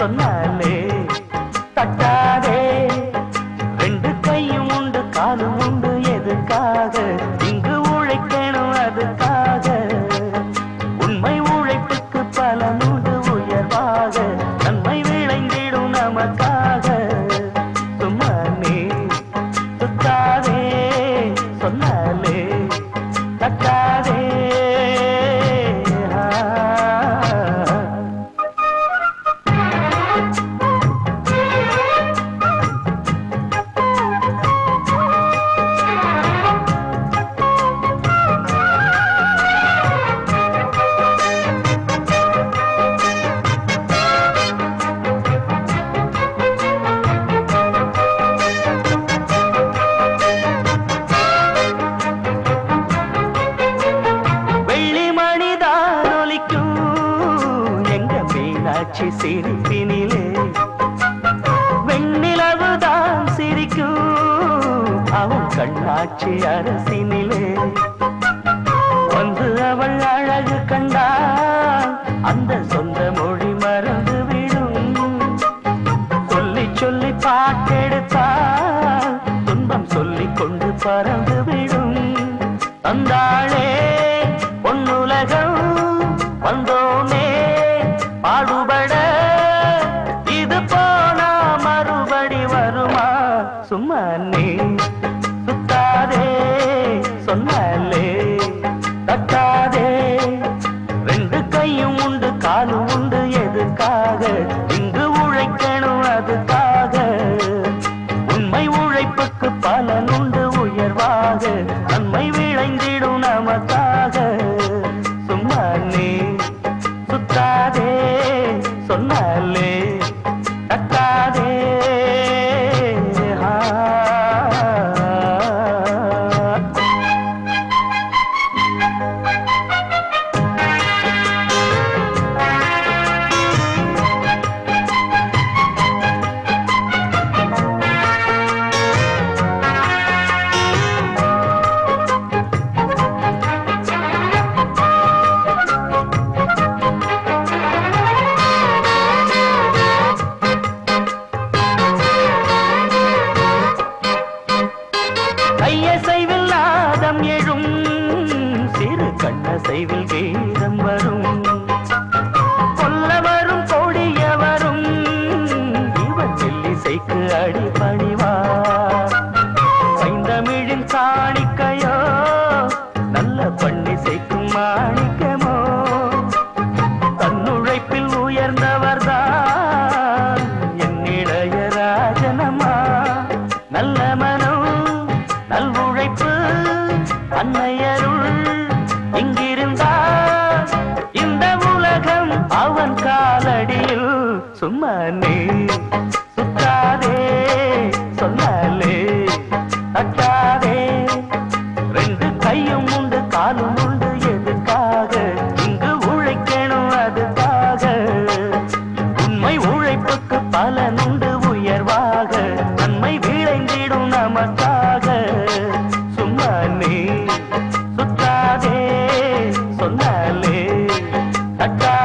சொன்னாலே தட்டாதே. ரெண்டு கையும் உண்டு காலும் உண்டு எதுக்காக? இங்கு உழைக்கணும் அதுக்காக. உண்மை உழைப்புக்கு பல நூண்டு உயர்வாக. நன்மை விளைந்திடும் நமக்காக. சும்மானே சுத்தாதே. சொன்னாலே தட்டாதே காட்சி சிரிப்பினிலே. வெண்ணிலவுதான் சிரிக்கும். அவன் கண்ணாட்சி அரசினிலே. வந்து அவள் அழகு கண்டாள் அந்த சொந்த மொழி மறந்து விடும். சொல்லி சொல்லி பாட்டெடுத்தால் துன்பம் சொல்லி கொண்டு பறந்து விடும். தந்தாளே பொன்னுலகம் வந்தோ சும்மா சுத்தாதே சொன்னாலே தட்டாதே. ரெண்டு கையும் உண்டு காலும் கண்ணசைவில் கீதம் வரும். கொல்ல வரும் கொடிய இவன் செல்லிசைக்கு அடிபணிவா காலடியில் சுத்தாதே சொன்னாலே தட்டாதே. ரெண்டு கையும் உண்டு காலும் உண்டு எதுக்காக? இங்கு உழைக்கணும் அதுக்காக. உண்மை உழைப்புக்கு பலனுண்டு உயர்வாக. நன்மை விளைந்திடும் நமக்காக. சும்மா சுத்தாதே சொன்னாலே தட்டா